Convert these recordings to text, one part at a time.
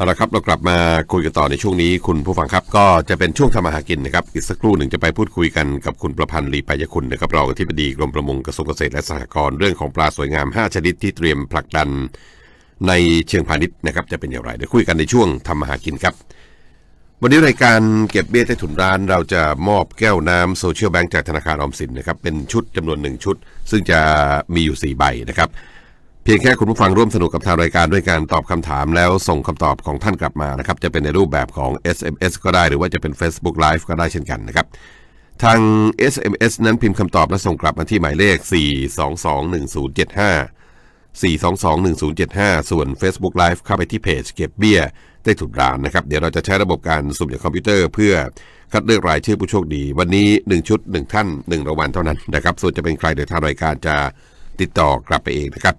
เอาละครับเรากลับมาคุยกันต่อในช่วงนี้ คุณผู้ฟังครับ ก็จะเป็นช่วงทำมาหากินนะครับอีกสักครู่หนึ่งจะไปพูดคุยกันกับคุณประพันธ์ลีปายคุณนะครับรองอธิบดีกรมประมงกระทรวงเกษตรและสหกรณ์เรื่องของปลาสวยงาม 5 ชนิดที่เตรียมผลักดันในเชิงพาณิชย์นะครับจะเป็นอย่างไรเดี๋ยวคุยกันในช่วงทำมาหากินครับ วันนี้รายการเก็บเบี้ยใต้ถุนร้าน เราจะมอบแก้วน้ำโซเชียลแบงก์จากธนาคารออมสินนะครับเป็นชุดจำนวนหนึ่งชุด ซึ่งจะมีอยู่4ใบนะครับ เพียงแค่คุณผู้ฟังร่วมสนุกกับทางรายการด้วยการตอบคำถามแล้วส่งคำตอบของท่านกลับมานะครับ จะเป็นในรูปแบบของ SMS ก็ได้หรือว่าจะเป็น Facebook Live ก็ได้เช่นกันนะครับ ทาง SMS นั้นพิมพ์คำตอบและส่งกลับมาที่หมายเลข 4221075 4221075 ส่วน Facebook Live เข้าไปที่เพจเก็บเบี้ยได้ถุนร้านนะครับ เดี๋ยวเราจะใช้ระบบการสุ่มจากคอมพิวเตอร์เพื่อคัดเลือกรายชื่อผู้โชคดี วันนี้ 1 ชุด 1 ท่าน 1รางวัลเท่านั้นนะครับ ส่วนจะเป็นใครเดี๋ยวทางรายการจะติดต่อกลับไปเองนะครับ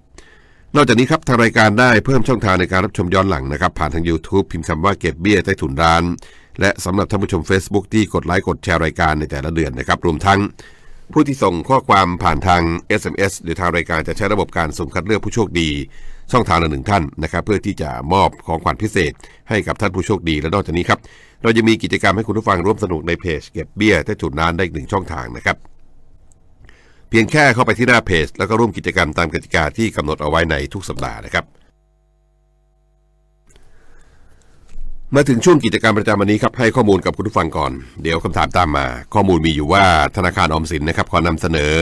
นอกจากนี้ครับทางรายการได้เพิ่มช่องทางในการรับชมย้อนหลังนะครับ ผ่านทาง YouTube พิมพ์คำว่าเก็บเบี้ยใต้ถุนร้าน และสำหรับท่านผู้ชม Facebook ที่กดไลค์กดแชร์รายการในแต่ละเดือนนะครับ รวมทั้ง ผู้ที่ส่งข้อความผ่านทาง SMS หรือทางรายการจะใช้ระบบการสุ่มคัดเลือกผู้โชคดี ช่องทางละหนึ่งท่านนะครับ เพื่อที่จะมอบของขวัญพิเศษ ให้กับท่านผู้โชคดีและนอกจากนี้ครับเราจะมีกิจกรรมให้คุณผู้ฟังร่วมสนุกในเพจเก็บเบี้ยใต้ถุนร้านได้อีกหนึ่งช่องทางนะครับ เพียงแค่เข้าไปที่หน้าเพจ แล้วก็ร่วมกิจกรรมตามกติกาที่กำหนดเอาไว้ในทุกสัปดาห์นะครับ มาถึงช่วงกิจกรรมประจำวันนี้ครับให้ข้อมูลกับคุณผู้ฟังก่อน เดี๋ยวคำถามตามมา ข้อมูลมีอยู่ว่าธนาคารออมสินนะครับขอนำเสนอ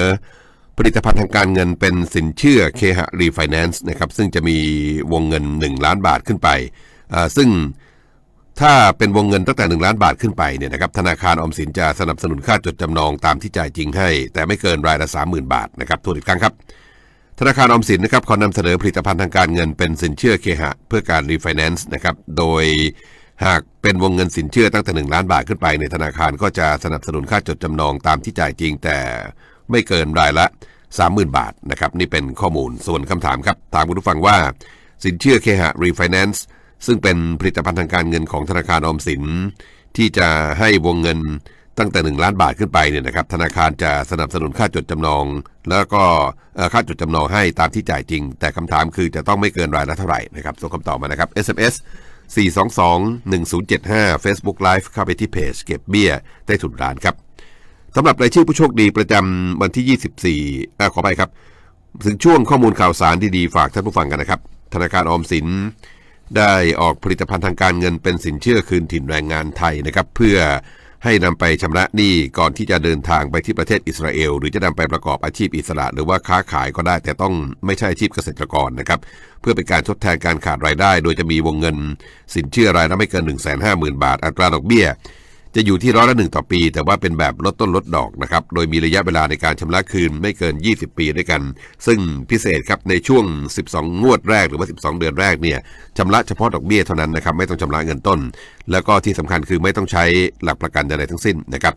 ผลิตภัณฑ์ทางการเงินเป็นสินเชื่อเคหะรีไฟแนนซ์นะครับซึ่งจะมีวงเงิน 1 ล้านบาทขึ้นไปซึ่ง ถ้าเป็นวงเงินตั้งแต่ 1 ล้านบาทขึ้นไปเนี่ยนะครับธนาคารอมสินจะสนับสนุนค่าจดจำนองตามที่จ่ายจริงให้ แต่ไม่เกินรายละ 30,000 บาทนะครับทวนอีกครั้งครับ ธนาคารอมสินนะครับขอนำเสนอผลิตภัณฑ์ทางการเงินเป็นสินเชื่อเคหะ เพื่อการรีไฟแนนซ์นะครับโดยหากเป็นวงเงินสินเชื่อตั้งแต่ 1 ล้านบาทขึ้นไปในธนาคารก็จะสนับสนุนค่าจดจำนองตามที่จ่ายจริง แต่ไม่เกินรายละ 30,000 บาทนะครับนี่เป็นข้อมูลส่วนคำถามครับถามคุณผู้ฟังว่า สินเชื่อเคหะรีไฟแนนซ์ ซึ่งเป็นผลิตภัณฑ์ทางการเงินของธนาคารออมสิน ที่จะให้วงเงินตั้งแต่ 1 ล้านบาทขึ้นไปเนี่ยนะครับธนาคารจะสนับสนุนค่าจดจำนอง แล้วก็ค่าจดจำนองให้ตามที่จ่ายจริง แต่คำถามคือจะต้องไม่เกินรายละเท่าไหร่นะครับส่งคำตอบมานะครับ SMS 422-1075 Facebook Live เข้าไปที่เพจเก็บเบี้ยใต้ถุนร้านครับสำหรับรายชื่อผู้โชคดีประจำวันที่ 24อขอไปครับ ถึงช่วงข้อมูลข่าวสารดีๆ ฝากท่านผู้ฟังกันนะครับ ธนาคารออมสิน ได้ออกผลิตภัณฑ์ทางการเงินเป็นสินเชื่อคืนถิ่นแรงงานไทยนะครับ เพื่อให้นำไปชำระหนี้ก่อนที่จะเดินทางไปที่ประเทศอิสราเอล หรือจะนำไปประกอบอาชีพอิสระ หรือว่าค้าขายก็ได้ แต่ต้องไม่ใช่อาชีพเกษตรกรนะครับ เพื่อเป็นการทดแทนการขาดรายได้ โดยจะมีวงเงิน สินเชื่อรายละไม่เกิน 1 5 0 0 0 0 บาท อัตราดอกเบี้ย จะอยู่ที่ร้อยละหนึ่งต่อปี แต่ว่าเป็นแบบลดต้นลดดอกนะครับ โดยมีระยะเวลาในการชำระคืนไม่เกิน 20 ปีด้วยกัน ซึ่งพิเศษครับในช่วง 12 งวดแรกหรือว่า 12 เดือนแรกเนี่ยชำระเฉพาะดอกเบี้ยเท่านั้นนะครับไม่ต้องชำระเงินต้น แล้วก็ที่สำคัญคือไม่ต้องใช้หลักประกันใดๆทั้งสิ้นนะครับ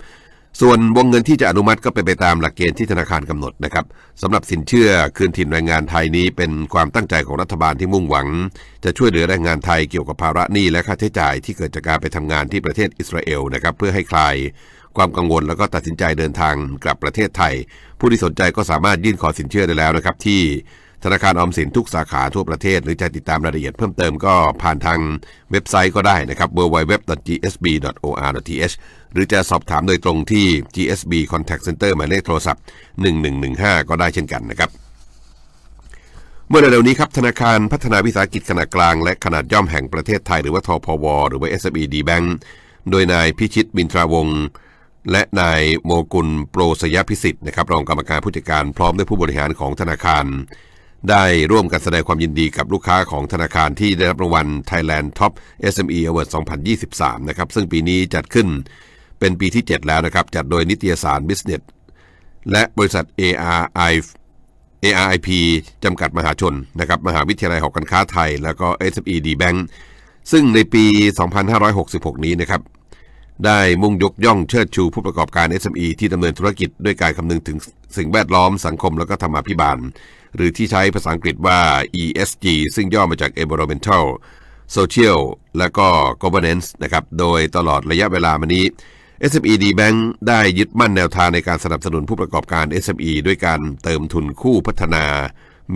ส่วนวงเงินที่จะอนุมัติก็เป็นไปตามหลักเกณฑ์ที่ธนาคารกำหนดนะครับสำหรับสินเชื่อคืนถิ่นแรงงานไทยนี้เป็นความตั้งใจของรัฐบาลที่มุ่งหวัง จะช่วยเหลือแรงงานไทยเกี่ยวกับภาระหนี้และค่าใช้จ่ายที่เกิดจากการไปทำงานที่ประเทศอิสราเอลนะครับเพื่อให้คลายความกังวลแล้วก็ตัดสินใจเดินทางกลับประเทศไทย ผู้ที่สนใจก็สามารถยื่นขอสินเชื่อได้แล้วนะครับที่ ธนาคารออมสินทุกสาขาทั่วประเทศ หรือจะติดตามรายละเอียดเพิ่มเติมก็ผ่านทางเว็บไซต์ก็ได้นะครับ www.gsb.or.th หรือจะสอบถามโดยตรงที่ GSB Contact Center หมายเลขโทรศัพท์ 1115 ก็ได้เช่นกันนะครับ เมื่อเร็วนี้ครับธนาคารพัฒนาวิสาหกิจขนาดกลาง และขนาดย่อมแห่งประเทศไทย หรือว่าทพว หรือว่า SME D Bank โดยนายพิชิตบินทราวงศ์และนายโมกุลโปรสยพิสิทธิ์นะครับรองกรรมการผู้จัดการพร้อมด้วยผู้บริหารของธนาคาร ได้ร่วมกันแสดงความยินดีกับลูกค้าของธนาคารที่ได้รับรางวัล Thailand Top SME Award 2023 นะครับ ซึ่งปีนี้จัดขึ้นเป็นปีที่ 7 แล้วนะครับ จัดโดยนิตยสาร Business และบริษัท ARI ARIP จำกัดมหาชนนะครับ มหาวิทยาลัยหอการค้าไทย แล้วก็ SME D Bank ซึ่งในปี 2566 นี้นะครับ ได้มุ่งยกย่องเชิดชูผู้ประกอบการ SME ที่ดำเนินธุรกิจด้วยการคำนึงถึงสิ่งแวดล้อมสังคมแล้วก็ธรรมาภิบาล หรือที่ใช้ภาษาอังกฤษว่า ESG ซึ่งย่อมาจาก Environmental Social และก็ Governance นะครับ โดยตลอดระยะเวลามานี้ SME D Bank ได้ยึดมั่นแนวทางในการสนับสนุนผู้ประกอบการ SME ด้วยการเติมทุนคู่พัฒนา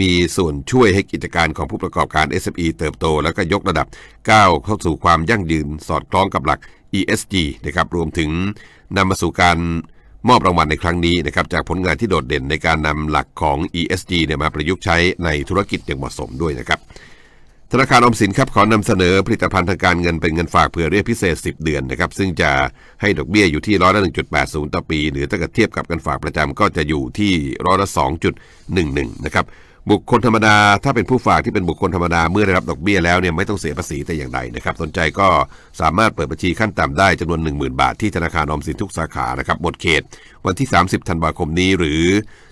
มีส่วนช่วยให้กิจการของผู้ประกอบการ SME เติบโต แล้วก็ยกระดับก้าวเข้าสู่ความยั่งยืนสอดคล้องกับหลัก ESG นะครับรวมถึงนำมาสู่การ มอบรางวัลในครั้งนี้นะครับจากผลงานที่โดดเด่นในการนำหลักของ ESG เนี่ยมาประยุกต์ใช้ในธุรกิจอย่างเหมาะสมด้วยนะครับธนาคารออมสินครับขอนำเสนอผลิตภัณฑ์ทางการเงินเป็นเงินฝากเผื่อเรียกพิเศษ 10 เดือนนะครับซึ่งจะให้ดอกเบี้ยอยู่ที่ร้อยละ1.80 ต่อปี หรือถ้าเกิดเทียบกับเงินฝากประจำก็จะอยู่ที่ร้อยละ2.11 นะครับ บุคคลธรรมดาถ้าเป็นผู้ฝากที่เป็นบุคคลธรรมดาเมื่อได้รับดอกเบี้ยแล้วเนี่ยไม่ต้องเสียภาษีแต่อย่างใดนะครับสนใจก็สามารถเปิดบัญชีขั้นต่ำได้จำนวน 10,000 บาทที่ธนาคารออมสินทุกสาขานะครับหมดเขต วันที่ 30 ธันวาคมนี้ หรือ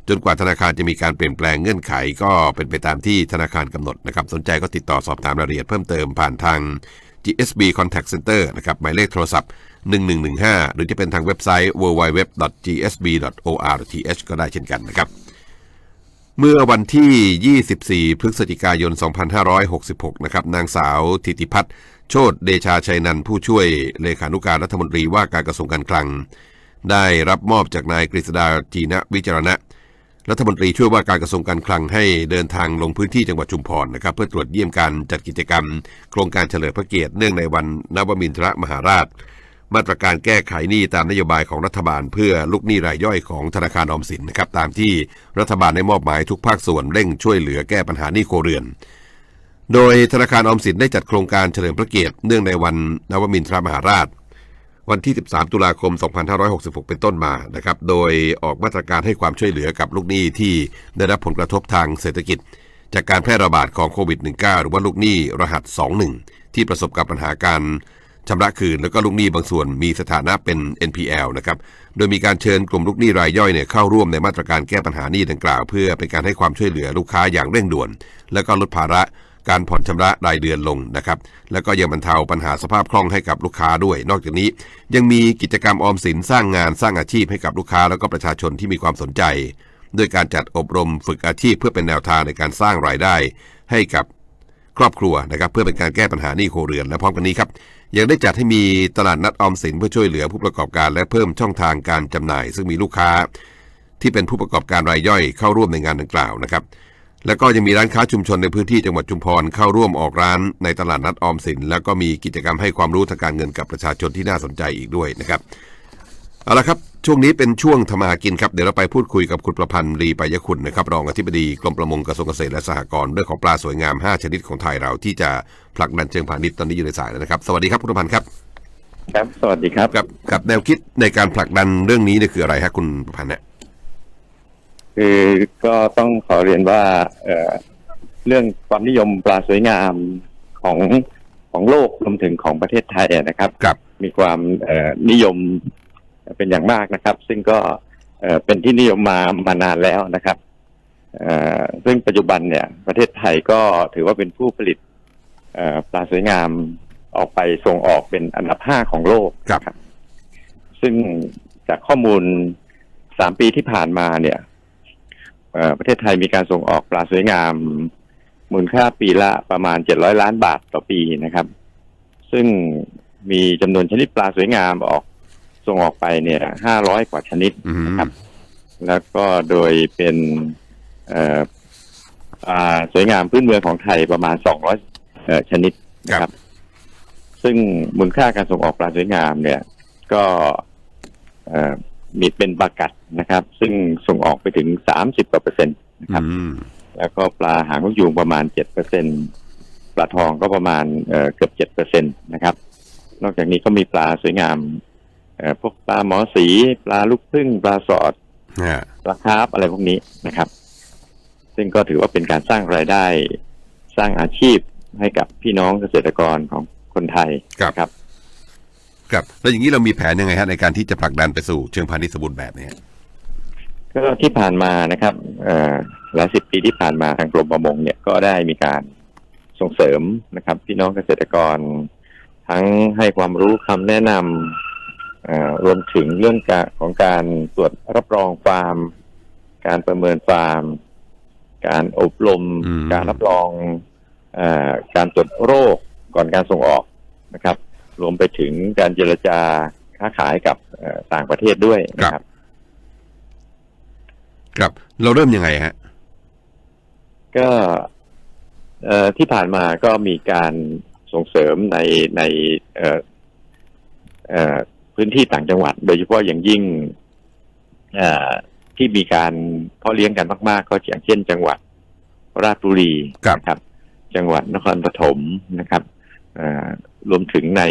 จนกว่าธนาคารจะมีการเปลี่ยนแปลงเงื่อนไขก็เป็นไปตามที่ธนาคารกำหนดนะครับสนใจก็ติดต่อสอบถามรายละเอียดเพิ่มเติมผ่านทาง GSB Contact Center นะครับหมายเลขโทรศัพท์ 1115 หรือจะเป็นทางเว็บไซต์ www.gsb.or.th ก็ได้เช่นกันนะครับ เมื่อวันที่ 24 พฤศจิกายน 2566 นะครับ นางสาวธิติพัฒน์โชตเดชาชัยนันท์ผู้ช่วยเลขานุการรัฐมนตรีว่าการกระทรวงการคลัง ได้รับมอบจากนายกฤษดาจีนะวิจารณะ รัฐมนตรีช่วยว่าการกระทรวงการคลังให้เดินทางลงพื้นที่จังหวัดชุมพรนะครับ เพื่อตรวจเยี่ยมการจัดกิจกรรม โครงการเฉลิมพระเกียรติเนื่องในวันนวมินทรมหาราช มาตรการแก้ไขหนี้ตามนโยบายของรัฐบาลเพื่อลูกหนี้รายย่อยของธนาคารออมสินนะครับตามที่รัฐบาลได้มอบหมายทุกภาคส่วนเร่งช่วยเหลือแก้ปัญหาหนี้โครเรือน โดยธนาคารออมสินได้จัดโครงการเฉลิมพระเกียรติเนื่องในวันนวมินทรมหาราช วันที่ 13 ตุลาคม 2566 เป็นต้นมานะครับโดยออกมาตรการให้ความช่วยเหลือกับลูกหนี้ที่ได้รับผลกระทบทางเศรษฐกิจ จากการแพร่ระบาดของโควิด -19 หรือว่าลูกหนี้รหัส 21 ที่ประสบกับปัญหาการ ชำระคืนแล้วก็ลูกหนี้บางส่วนมีสถานะเป็น NPL นะครับ โดยมีการเชิญกลุ่มลูกหนี้รายย่อยเนี่ยเข้าร่วมในมาตรการแก้ปัญหาหนี้ดังกล่าว เพื่อเป็นการให้ความช่วยเหลือลูกค้าอย่างเร่งด่วน แล้วก็ลดภาระการผ่อนชำระรายเดือนลงนะครับ แล้วก็ยังบรรเทาปัญหาสภาพคล่องให้กับลูกค้าด้วย นอกจากนี้ยังมีกิจกรรมออมสินสร้างงานสร้างอาชีพให้กับลูกค้าแล้วก็ประชาชนที่มีความสนใจ ด้วยการจัดอบรมฝึกอาชีพเพื่อเป็นแนวทางในการสร้างรายได้ ให้กับครอบครัวนะครับ เพื่อเป็นการแก้ปัญหาหนี้ครัวเรือนและพร้อมกันนี้ครับ ยังได้จัดให้มีตลาดนัดออมสินเพื่อช่วยเหลือผู้ประกอบการและเพิ่มช่องทางการจำหน่าย ซึ่งมีลูกค้าที่เป็นผู้ประกอบการรายย่อยเข้าร่วมในงานดังกล่าวนะครับ แล้วก็ยังมีร้านค้าชุมชนในพื้นที่จังหวัดชุมพรเข้าร่วมออกร้านในตลาดนัดออมสิน แล้วก็มีกิจกรรมให้ความรู้ทางการเงินกับประชาชนที่น่าสนใจอีกด้วยนะครับเอาละครับ ช่วงนี้เป็นช่วงธรรมากินครับ เดี๋ยวเราไปพูดคุยกับคุณประพันธ์รีปายคุณนะครับรองอธิบดีกรมประมงกระทรวงเกษตรและสหกรณ์เรื่องของปลาสวยงาม 5 ชนิดของไทยเราที่จะผลักดันเชิงพาณิชย์ตอนนี้อยู่ในสายแล้วนะครับ สวัสดีครับคุณประพันธ์ครับครับสวัสดีครับกับกับแนวคิดในการผลักดันเรื่องนี้เนี่ยคืออะไรฮะคุณประพันธ์เนี่ยคือก็ต้องขอเรียนว่าเอ่อเรื่องความนิยมปลาสวยงามของของโลกรวมถึงของประเทศไทยนะครับ ครับ มีความเอ่อนิยม เป็นอย่างมากนะครับ ซึ่งก็เอ่อเป็นที่นิยมมามานานแล้วนะครับเอ่อซึ่งปัจจุบันเนี่ยประเทศไทยก็ถือว่าเป็นผู้ผลิตเอ่อปลาสวยงามออกไปส่งออกเป็นอันดับห้าของโลกครับซึ่งจากข้อมูลสามปีที่ผ่านมาเนี่ยเอ่อประเทศไทยมีการส่งออกปลาสวยงาม มูลค่าปีละประมาณเจ็ดร้อยล้านบาทต่อปีนะครับ ซึ่งมีจำนวนชนิดปลาสวยงามออก ส่งออกไปเนี่ยห้าร้อยกว่าชนิดอืมนะครับ แล้วก็โดยเป็นเอ่อปลาสวยงามพื้นเมืองของไทยประมาณสองร้อยชนิดนะครับ ซึ่งมูลค่าการส่งออกปลาสวยงามเนี่ย ก็เอ่อมีเป็นปลากัดนะครับ ซึ่งส่งออกไปถึงสามสิบกว่าเปอร์เซ็นต์นะครับอืมแล้วก็ปลาหางนกยูงประมาณเจ็ดเปอร์เซ็นปลาทองก็ประมาณเอ่อเกือบเจ็ดเปอร์เซ็นตนะครับ นอกจากนี้ก็มีปลาสวยงามเอ่อ พวกปลาหมอสีปลาลูกพึ่งปลาสอดฮะปลาคาร์ฟอะไรพวกนี้นะครับ ซึ่งก็ถือว่าเป็นการสร้างรายได้ สร้างอาชีพให้กับพี่น้องเกษตรกรของคนไทยครับนะครับครับแล้วอย่างนี้เรามีแผนยังไงฮะในการที่จะผลักดันไปสู่เชิงพาณิชย์สมบูรณ์แบบเนี้ก็ที่ผ่านมานะครับเอ่อหลายสิบปีที่ผ่านมาทางกรมประมงเนี่ยก็ได้มีการส่งเสริมนะครับ พี่น้องเกษตรกร ทั้งให้ความรู้คำแนะนำเอ่อ รวมถึงเรื่องการของการตรวจรับรองฟาร์ม การประเมินฟาร์ม การอบรมอืมการรับรองเออการตรวจโรคก่อนการส่งออกนะครับ รวมไปถึงการเจรจาค้าขายกับเอ่อต่างประเทศด้วยนะครับ ครับ เราเริ่มยังไงฮะ ก็เอ่อที่ผ่านมาก็มีการส่งเสริมในในเอ่อเอ่อ พื้นที่ต่างจังหวัด โดยเฉพาะอย่างยิ่งเอ่อที่มีการเพาะเลี้ยงกันมาก ๆ ก็อย่างเช่น จังหวัดราชบุรีครับนะครับ จังหวัดนครปฐมนะครับเอ่อรวมถึงใน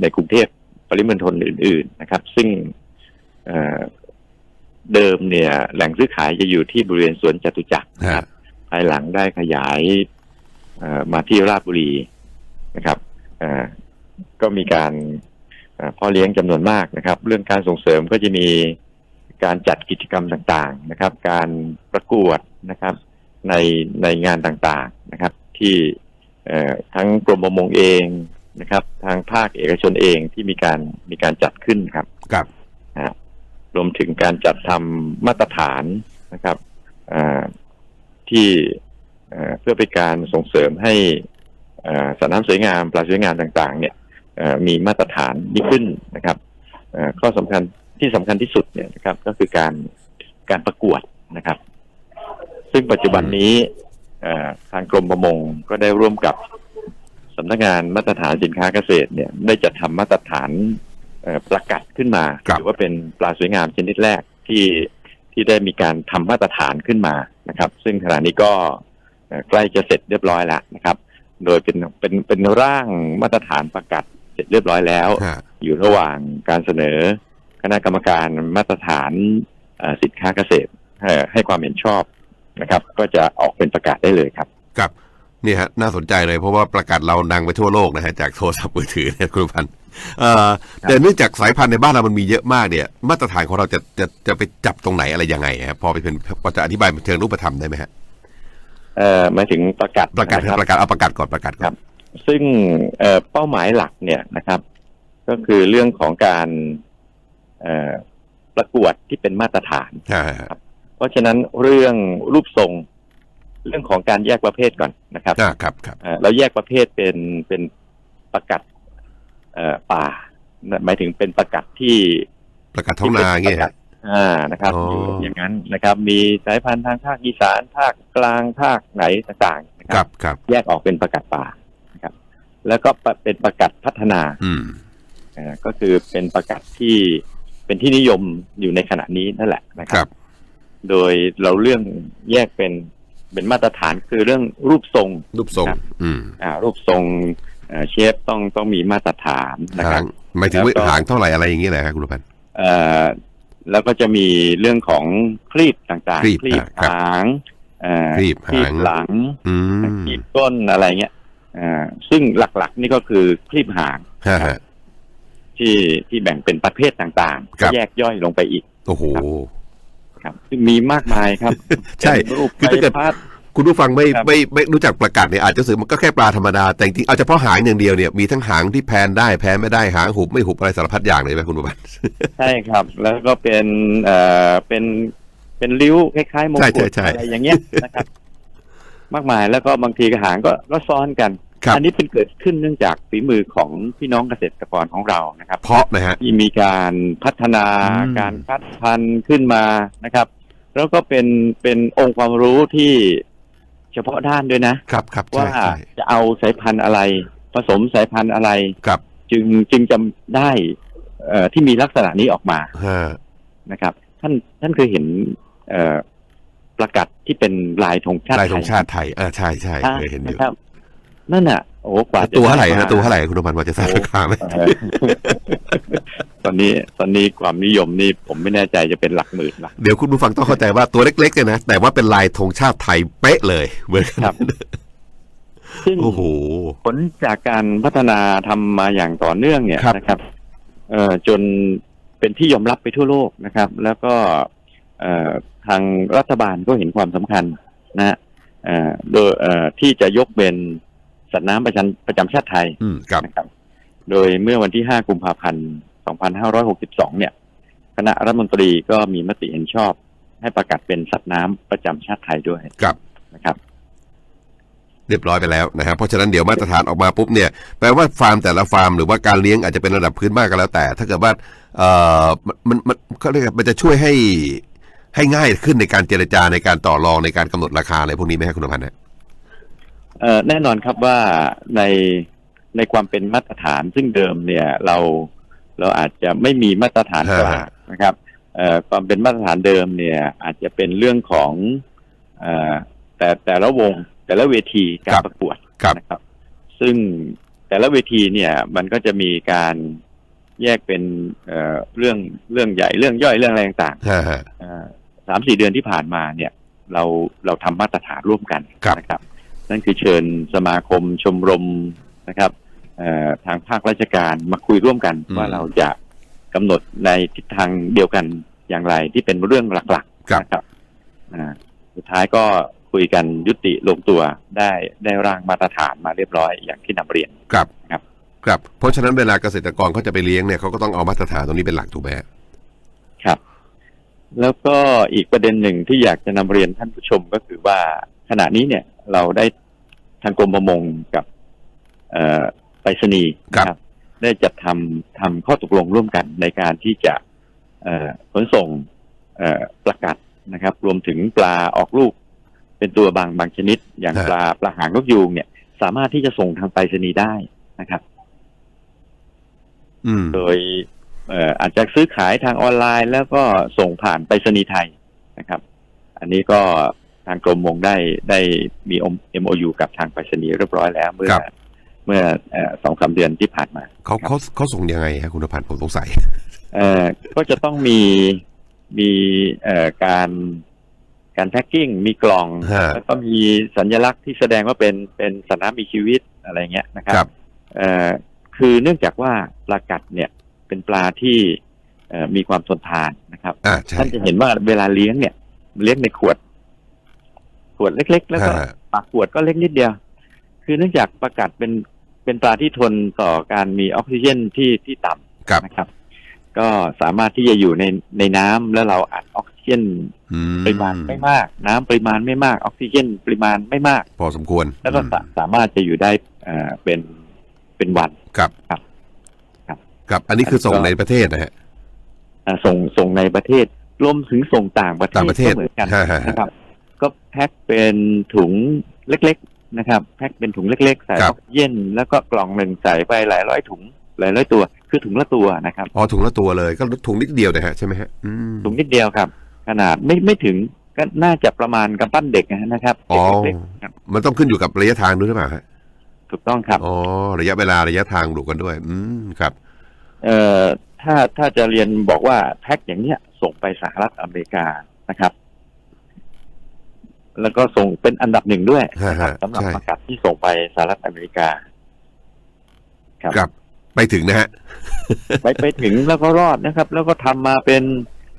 ในกรุงเทพปริมณฑลอื่น ๆนะครับ ซึ่งเอ่อเดิมเนี่ย แหล่งซื้อขายจะอยู่ที่บริเวณสวนจตุจักรนะครับ ภายหลังได้ขยายเอ่อมาที่ราชบุรีนะครับเอ่อก็มีการเอ่อ พ่อเลี้ยงจำนวนมากนะครับ เรื่องการส่งเสริมก็จะมีการจัดกิจกรรมต่างๆนะครับ การประกวดนะครับในในงานต่างๆนะครับ ที่เอ่อทั้งกรมประมงเองนะครับ ทางภาคเอกชนเองที่มีการมีการจัดขึ้นครับครับนะฮะรวมถึงการจัดทำมาตรฐานนะครับอ่าที่เอ่อเพื่อเป็นการส่งเสริมให้อ่าสัตว์น้ำสวยงามปลาสวยงามต่าง ๆ เนี่ยเอ่อ มีมาตรฐานยิ่งขึ้นนะครับเอ่อข้อสำคัญที่สำคัญที่สุดเนี่ยนะครับ ก็คือการการประกวดนะครับ ซึ่งปัจจุบันนี้เอ่อทางกรมประมงก็ได้ร่วมกับสำนักงานมาตรฐานสินค้าเกษตรเนี่ย ได้จัดทำมาตรฐานเอ่อประกาศขึ้นมาครับถือว่าเป็นปลาสวยงามชนิดแรกที่ที่ได้มีการทำมาตรฐานขึ้นมานะครับ ซึ่งขณะนี้ก็เอ่อใกล้จะเสร็จเรียบร้อยแล้วนะครับ โดยเป็นเป็นเป็นร่างมาตรฐานประกาศ เสร็จเรียบร้อยแล้วฮะอยู่ระหว่างการเสนอคณะกรรมการมาตรฐานเอ่อสินค้าเกษตรเอ่อให้ความเห็นชอบนะครับ ก็จะออกเป็นประกาศได้เลยครับครับนี่ฮะน่าสนใจเลยเพราะว่าประกาศเราดังไปทั่วโลกนะฮะจากโทรศัพท์มือถือเนี่ยคุณพันธ์เอ่อแต่เนื่องจากสายพันธุ์ในบ้านเรามันมีเยอะมากเนี่ย มาตรฐานของเราจะจะจะไปจับตรงไหนอะไรยังไงฮะพอไปเป็นพอจะอธิบายเป็นเชิงรูปธรรมได้ไหมฮะเอ่อหมายถึงประกาศประกาศนคครัรับบประกาศเอาประกาศก่อนประกาศก่อน ซึ่งเอ่อเป้าหมายหลักเนี่ยนะครับ ก็คือเรื่องของการเอ่อประกวดที่เป็นมาตรฐานฮะเพราะฉะนั้นเรื่องรูปทรง เรื่องของการแยกประเภทก่อนนะครับอ่าครับครับเอ่อเราแยกประเภทเป็นเป็นประกัดเอ่อป่า หมายถึงเป็นประกัดที่ประกาศท้องนาเงี้ยฮะอ่านะครับอ๋อออยู่อย่างนั้นนะครับ มีสายพันธุ์ทางภาคอีสานภาคกลางภาคไหนต่างๆนะคครัรับบครับ แยกออกเป็นประกัดป่านะครับ แล้วก็เป็นประกัดพัฒนาอืมอ่าก็คือเป็นประกาศที่เป็นที่นิยมอยู่ในขณะนี้นั่นแหละนะคครัรับบโดยเราเรื่องแยกเป็นเป็นมาตรฐานคือเรื่องรูปทรง รูปทรงครับอืมอ่า รูปทรงอ่าเชฟต้องต้องมีมาตรฐานนะคหารับงหมายถึงว่าแล้วก็หางเท่าไหร่อะไรอย่างเงี้ยแหละฮะคุณพันธ์เอ่อแล้วก็จะมีเรื่องของคลีบต่างคลีบๆคลีบอ่าครับหางอ่าคลีบหางหลังอืมคลีบก้นอะไรเงี้ย อ่าซึ่งหลักๆ นี่ก็คือคลีบหางฮะฮะ ที่ที่แบ่งเป็นประเภทต่างๆครับแยกย่อยลงไปอีกโอ้โห ครับ ซึ่งมีมากมายครับใช่เป็นรูปคือถ้าเกิด ใบพัด คุณผู้ฟังไม่ครับ ไม่ไม่รู้จักประกาศเนี่ยอาจจะรู้สึกมันก็แค่ปลาธรรมดาแต่จริงๆเอาเฉพาะหางอย่างเดียวเนี่ยมีทั้งหางที่แพนได้แพนไม่ได้หางหุบไม่หุบอะไรสารพัดอย่างเลยไหมคุณผู้พันธ์ ใช่ครับ แล้วก็เป็นเอ่อเป็นเป็นริ้วคล้ายๆมงใช่กุฎใช่ใช่ อะไรอย่างเงี้ยนะครับ มากมาย แล้วก็บางทีกระหางก็ก็ซ้อนกันครับอันี้เป็นเกิดขึ้นเนื่องจากฝีมือของพี่น้องเกษตรกรของเรานะครับ เพราะนะฮะที่มีการพัฒนาอืมการคัดพันธุ์ขึ้นมานะครับ แล้วก็เป็นเป็นองค์ความรู้ที่เฉพาะด้านด้วยนะครับครับใช่ว่าใช่จะเอาสายพันธุ์อะไร ผสมสายพันธุ์อะไรครับ จึงจึงจะได้เอ่อที่มีลักษณะนี้ออกมาฮะนะครับ ท่านท่านเคยเห็นเอ่อ ประกาศที่เป็นลายธงชาติลายธงไทชาติไทยเออใช่ใช่อ่าเคยเห็นอยู่นะครับนั่นน่ะโอ้กว่าจะตัวเท่าไหร่ด้มนะตัวเท่าไหร่คุณผู้พันธ์ว่าจะทราบราคาไหมเอ่อตอนนี้ตอนนี้ความนิยมนี่ผมไม่แน่ใจจะเป็นหลักหมื่นละเดี๋ยวคุณผู้ฟังต้องเข้าใจว่าตัวเล็กๆเนี่ยนะแต่ว่าเป็นลายธงชาติไทยเป๊ะเลยเหมือนกันครับซึ่งโอ้โหผลจากการพัฒนาทำมาอย่างต่อเนื่องเนี่ยครับนะครับ เอ่อจนเป็นที่ยอมรับไปทั่วโลกนะครับ แล้วก็เอ่อ ทางรัฐบาลก็เห็นความสำคัญนะฮะเอ่อโดยเอ่อที่จะยกเป็นสัตว์น้ำประจำประจำชาติไทยอืมครับนะครับ โดยเมื่อวันที่ 5 กุมภาพันธ์ 2562 เนี่ย คณะรัฐมนตรีก็มีมติเห็นชอบ ให้ประกาศเป็นสัตว์น้ำประจำชาติไทยด้วยครับนะครับ เรียบร้อยไปแล้วนะครับ เพราะฉะนั้นเดี๋ยวมาตรฐานออกมาปุ๊บเนี่ยแปลว่าฟาร์มแต่ละฟาร์มหรือว่าการเลี้ยงอาจจะเป็นระดับพื้นบ้านก็แล้วแต่ ถ้าเกิดว่าเอ่อมันมันมันเขาเรียกว่ามันจะช่วยให้ ให้ง่ายขึ้นในการเจรจาในการต่อรองในการกำหนดราคาอะไรพวกนี้ไหมครับคุณพันธ์นะเอ่อแน่นอนครับว่าในในความเป็นมาตรฐานซึ่งเดิมเนี่ยเราเราอาจจะไม่มีมาตรฐานกลางนะครับเอ่อความเป็นมาตรฐานเดิมเนี่ยอาจจะเป็นเรื่องของเอ่อแต่แต่ละวงแต่ละเวทีการประกวดครับนะครับ ซึ่งแต่ละเวทีเนี่ยมันก็จะมีการแยกเป็นเอ่อเรื่องเรื่องใหญ่เรื่องย่อยเรื่องอะไรต่างๆฮะฮะเอ่อ สามสี่เดือนที่ผ่านมาเนี่ยเราเราทำมาตรฐานร่วมกันครับนะครับ นั่นคือเชิญสมาคมชมรมนะครับเอ่อทางภาคราชการมาคุยร่วมกันว่าเราจะกำหนดในทิศทางเดียวกันอย่างไรที่เป็นเรื่องหลักครับๆนะครับอ่าสุดท้ายก็คุยกันยุติลงตัวได้ได้ร่างมาตรฐานมาเรียบร้อยอย่างที่นำเรียนครับครับครับ เพราะฉะนั้นเวลาเกษตรกรเขาจะไปเลี้ยงเนี่ยเขาก็ต้องเอามาตรฐานตรงนี้เป็นหลักถูกไหมฮะครับ แล้วก็อีกประเด็นหนึ่งที่อยากจะนำเรียนท่านผู้ชมก็คือว่าขณะนี้เนี่ยเราได้ทางกรมประมงกับเอ่อไปรษณีย์นะครับ ได้จัดทำทำข้อตกลงร่วมกันในการที่จะเอ่อขนส่งเอ่อปลากัดนะครับ รวมถึงปลาออกลูก เป็นตัวบางบางชนิด อย่างฮะปลาปลาหางนกยูงเนี่ย สามารถที่จะส่งทางไปรษณีย์ได้นะครับอืมโดยเอ่ออาจจะซื้อขายทางออนไลน์ แล้วก็ส่งผ่านไปรษณีย์ไทยนะครับ อันนี้ก็ทางกรมมงได้ได้มี MOU กับทางไปรษณีย์เรียบร้อยแล้วเมื่อครับเมื่อเอ่อสองสามเดือนที่ผ่านมาเขาเขาเขาส่งยังไงฮะคุณพันธ์ผมสงสัยเอ่อก็จะต้องมีมีเอ่อการการแพ็กกิ้งมีกล่องฮะแล้วก็มีสัญลักษณ์ที่แสดงว่าเป็นเป็นสัตว์น้ำมีชีวิตอะไรเงี้ยนะครับครับเอ่อคือเนื่องจากว่าปลากัดเนี่ย เป็นปลาที่เอ่อมีความทนทานนะครับอ่าใช่ท่านจะเห็นว่าเวลาเลี้ยงเนี่ยเลี้ยงในขวด ขวดเล็ก ๆ แล้วก็ฮะปากขวดก็เล็กนิดเดียว คือเนื่องจากปลากัดเป็นเป็นปลาที่ทนต่อการมีออกซิเจนที่ที่ต่ำครับนะครับ ก็สามารถที่จะอยู่ในในน้ำแล้วเราอัดออกซิเจนอืปริมาณไม่มาก น้ำปริมาณไม่มากออกซิเจนปริมาณไม่มาก พอสมควร แล้วก็อืมสาสามารถจะอยู่ได้เอ่อเป็นเป็นวันครับครับ ครับครับอันนี้คือส่งอันนี้ก็ในประเทศนะฮะอ่าส่งส่งในประเทศรวมถึงส่งต่างประเทศต่างประเทศก็เหมือนกันฮะฮะฮะนะครับ ก็แพ็คเป็นถุงเล็ก ๆ นะครับ แพ็คเป็นถุงเล็กๆใส่ครัอบอกซิเจนแล้วก็กล่องหนึ่งใส่ไปหลายร้อยถุงหลายร้อยตัว คือถุงละตัวนะครับอ๋อถุงละตัวเลยก็ถุงนิดเดียวนะฮะใช่ไหมฮะอืมถุงนิดเดียวครับ ขนาดไม่ไม่ถึงก็น่าจะประมาณกำปั้นเด็กนะครับอ๋อเด็กๆครับมันต้องขึ้นอยู่กับระยะทางด้วยหรือเปล่าฮะถูกต้องครับอ๋อระยะเวลาระยะทางดูกันด้วย อืมครับ เอ่อถ้าถ้าจะเรียนบอกว่าแพ็คอย่างเนี้ยส่งไปสหรัฐอเมริกานะครับ แล้วก็ส่งเป็นอันดับหนึ่งด้วยนะครับฮะฮะสำหรับใช่ประกาศที่ส่งไปสหรัฐอเมริกาครับครับ ไปถึงนะฮะไปไปถึงแล้วก็รอดนะครับ แล้วก็ทำมาเป็น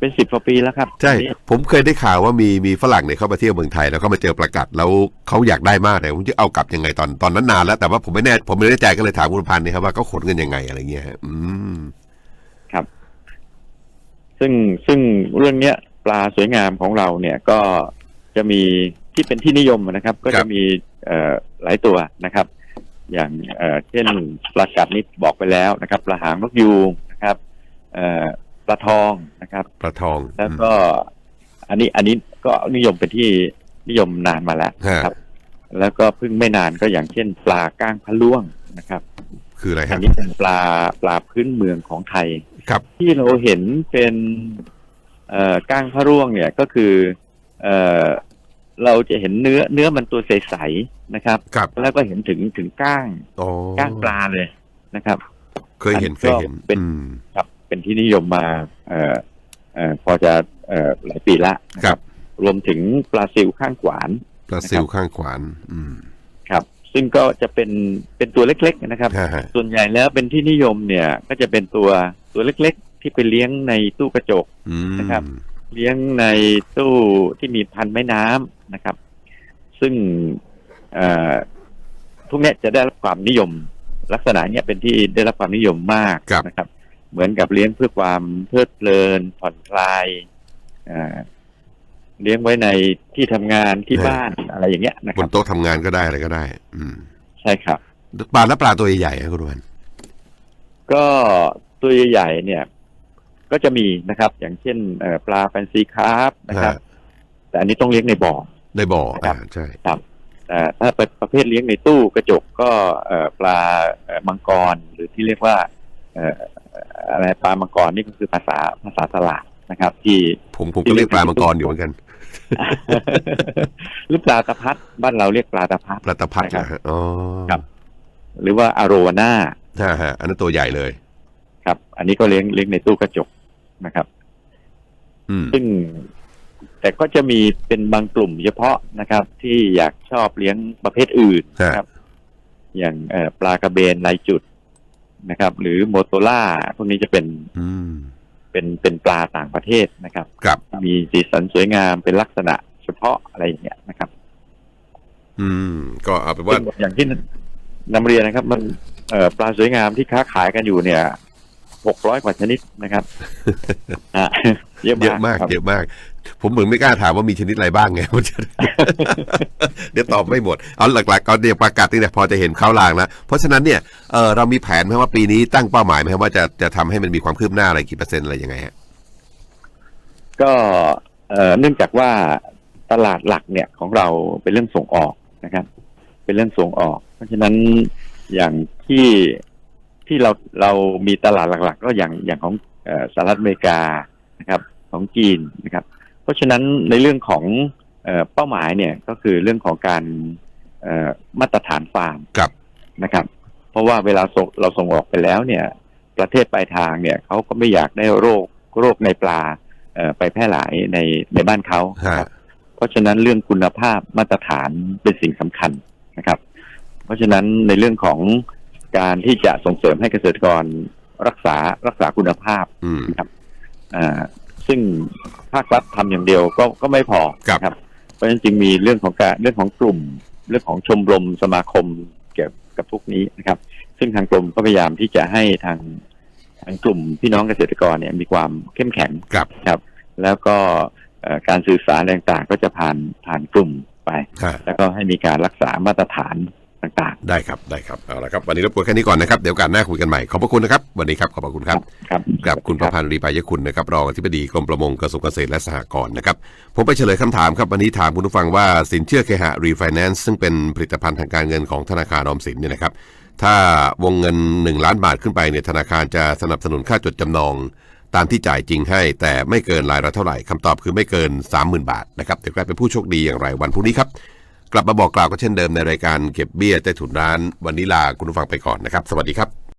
เป็นสิบกว่าปีแล้วครับใช่อันนี้ผมเคยได้ข่าวว่ามีมีฝรั่งเนี่ยเข้ามาเที่ยวเมืองไทยแล้วเขามาเจอประกาศแล้วเขาอยากได้มากเลยผมจะเอากลับยังไงตอนตอนนั้นนานแล้วแต่ว่าผมไม่แน่ผมไม่แน่ใจก็เลยถามคุณพันธ์เนี่ยครับว่าเขาขนกันยังไงอะไรเงี้ยฮะอืมซึ่งซึ่งเรื่องเนี้ย ปลาสวยงามของเราเนี่ยก็จะมีที่เป็นที่นิยมนะครับ ก็ครัจะบมีเอ่อหลายตัวนะครับ อย่างเอ่อเช่นปลากัดนี่บอกไปแล้วนะครับปลาหางนกยูงนะครับ เอ่อ ปลาทองนะครับปลาทองแล้วก็ อันนี้อันนี้ก็นิยมเป็นที่นิยมนานมาแล้วฮะครับ แล้วก็เพิ่งไม่นานก็อย่างเช่น ปลาก้างพะล่วงนะครับ คืออะไรอัฮะนนี้เป็นปลาปลาพื้นเมืองของไทย ครับ ที่เราเห็นเป็นเอ่อก้างพระร่วงเนี่ยก็คือ เอ่อเราจะเห็นเนื้อเนื้อมันตัวใสๆนะครับครับ แล้วก็เห็นถึงถึงก้างอ๋อก้างปลาเลยนะครับ เคยเห็นอันเคก็ยเห็นเป็นอืมครับ เป็นที่นิยมมาเอ่อเอ่อพอจะเอ่อหลายปีละนะคครัรับบรวมถึงปลาซิวข้างขวานปลาซิลข้างขวาน อืมครับ ซึ่งก็จะเป็นเป็นตัวเล็ก ๆ นะครับฮะฮะส่วนใหญ่แล้วเป็นที่นิยมเนี่ย ก็จะเป็นตัวตัวเล็ก ๆ ที่ไปเลี้ยงในตู้กระจกอืมนะครับ เลี้ยงในตู้ที่มีพันธุ์แม่น้ำนะครับ ซึ่งเอ่อพวกเนี้ยจะได้รับความนิยม ลักษณะเนี้ยเป็นที่ได้รับความนิยมมากครับนะครับ เหมือนกับเลี้ยงเพื่อความเพลิดเพลิน ผ่อนคลายอ่าเลี้ยงไว้ในที่ทำงานที่บ้านอะไรอย่างเงี้ยนะบครันบโต๊ะทำงานก็ได้อะไรก็ได้ อืม ใช่ครับปลาแล้วปลาตัวใหญ่ๆครับคุณพันธ์ก็ตัวใหญ่ๆเนี่ย ก็จะมีนะครับ อย่างเช่นเอ่อปลาแฟนซีคาร์ฟนะครับฮะแต่อันนี้ต้องเลี้ยงในบ่อในบ่อครัอ่าบใช่ครับแต่ถ้าเป็นประเภทเลี้ยงในตู้กระจกก็เอ่อปลาเอ่อมังกรหรือที่เรียกว่าเอ่ออะไรปลามังกรนี่ก็คือภาษาภาษาตลาดนะครับ ที่ผมผมก็เรียกปลามังกรอยู่เหมือนกันหรือปลาตะพัดบ้านเราเรียกปลาตะพัดปลาตะพัดครับนะฮะอ๋อครับ หรือว่าอโรวาน่าฮะฮะอันนั้นตัวใหญ่เลย ครับ อันนี้ก็เลี้ยงเลี้ยงในตู้กระจกนะครับอืมซึ่งแต่ก็จะมีเป็นบางกลุ่มเฉพาะนะครับ ที่อยากชอบเลี้ยงประเภทอื่นนะครับ อย่างเอ่อปลากระเบนลายจุด นะครับ หรือโมโตล่าพวกนี้จะเป็นอืมเป็นเป็นปลาต่างประเทศนะครับครับมีสีสันสวยงามเป็นลักษณะเฉพาะอะไรอย่างเงี้ยนะครับ อืม ก็เอาเป็นว่าซึ่งอย่างที่นำเรียนนะครับ มันเอ่อปลาสวยงามที่ค้าขายกันอยู่เนี่ยหกร้อยกว่าชนิดนะครับอะ เยอะเยอะมากครับเยอะมาก ผมเหมือนไม่กล้าถามว่ามีชนิดอะไรบ้างไงผมจะเดี๋ยวตอบไม่หมด เอาหลักๆก็เดี๋ยวประกาศนี่แหละพอจะเห็นเข้าลางแล้วเพราะฉะนั้นเนี่ยเออเรามีแผนไหมว่าปีนี้ตั้งเป้าหมายไหมครับว่าจะจะทำให้มันมีความคืบหน้าอะไรกี่เปอร์เซ็นต์อะไรยังไงฮะก็เอ่อเนื่องจากว่าตลาดหลักเนี่ยของเราเป็นเรื่องส่งออกนะครับ เป็นเรื่องส่งออก เพราะฉะนั้นอย่างที่ที่เราเรามีตลาดหลัก ๆ ก็อย่างอย่างของเอ่อสหรัฐอเมริกานะครับ ของจีนนะครับ เพราะฉะนั้นในเรื่องของเอ่อเป้าหมายเนี่ยก็คือเรื่องของการเอ่อมาตรฐานฟาร์มครับนะครับ เพราะว่าเวลาส่งเราส่งออกไปแล้วเนี่ย ประเทศปลายทางเนี่ยเขาก็ไม่อยากได้โรคโรคในปลาเอ่อไปแพร่หลายในในบ้านเขาฮะครับ เพราะฉะนั้นเรื่องคุณภาพมาตรฐานเป็นสิ่งสำคัญนะครับ เพราะฉะนั้นในเรื่องของการที่จะส่งเสริมให้เกษตรกรรักษารักษาคุณภาพอืมอ่า ซึ่งภาครัฐทำอย่างเดียวก็ก็ไม่พอครับนะเพราะฉะนั้นจึงมีเรื่องของการเรื่องของกลุ่ม เรื่องของชมรมสมาคมเกี่ยวกับพวกนี้นะครับ ซึ่งทางกรมก็พยายามที่จะให้ทางทางกลุ่มพี่น้องเกษตรกรเนี่ยมีความเข้มแข็งครับครับ แล้วก็เอ่อการสื่อสารต่างๆก็จะผ่านผ่านกลุ่มไปฮะแล้วก็ให้มีการรักษามาตรฐาน ต่างได้ครับได้ครับเอาละครับวันนี้รบกวนแค่นี้ก่อนนะครับเดี๋ยวโอการหน้าคุยกันใหม่ขอบพระคุณนะครับวันนี้ครับขอบพระคุณครับๆครับกับคุณประพันธ์รีปายคุณนะครับรองอธิบดีกรมประมงกระทรวงเกษตรและสหกรณ์นะครับผมไปเฉลยคำถามครับวันนี้ถามคุณผู้ฟังว่าสินเชื่อเคหะรีไฟแนนซ์ซึ่งเป็นผลิตภัณฑ์ทางการเงินของธนาคารออมสินเนี่ยนะครับถ้าวงเงิน 1 ล้านบาทขึ้นไปเนี่ยธนาคารจะสนับสนุนค่าจดจำนองตามที่จ่ายจริงให้ แต่ไม่เกินรายละเท่าไหร่คำตอบคือไม่เกิน 30,000 บาทนะครับเดี๋ยวใครเป็นผู้โชคดีอย่างไรวันพรุ่งนี้ครับ กลับมาบอกกล่าวก็เช่นเดิมในรายการเก็บเบี้ยใต้ถุนร้าน วันนี้ลาคุณผู้ฟังไปก่อนนะครับ สวัสดีครับ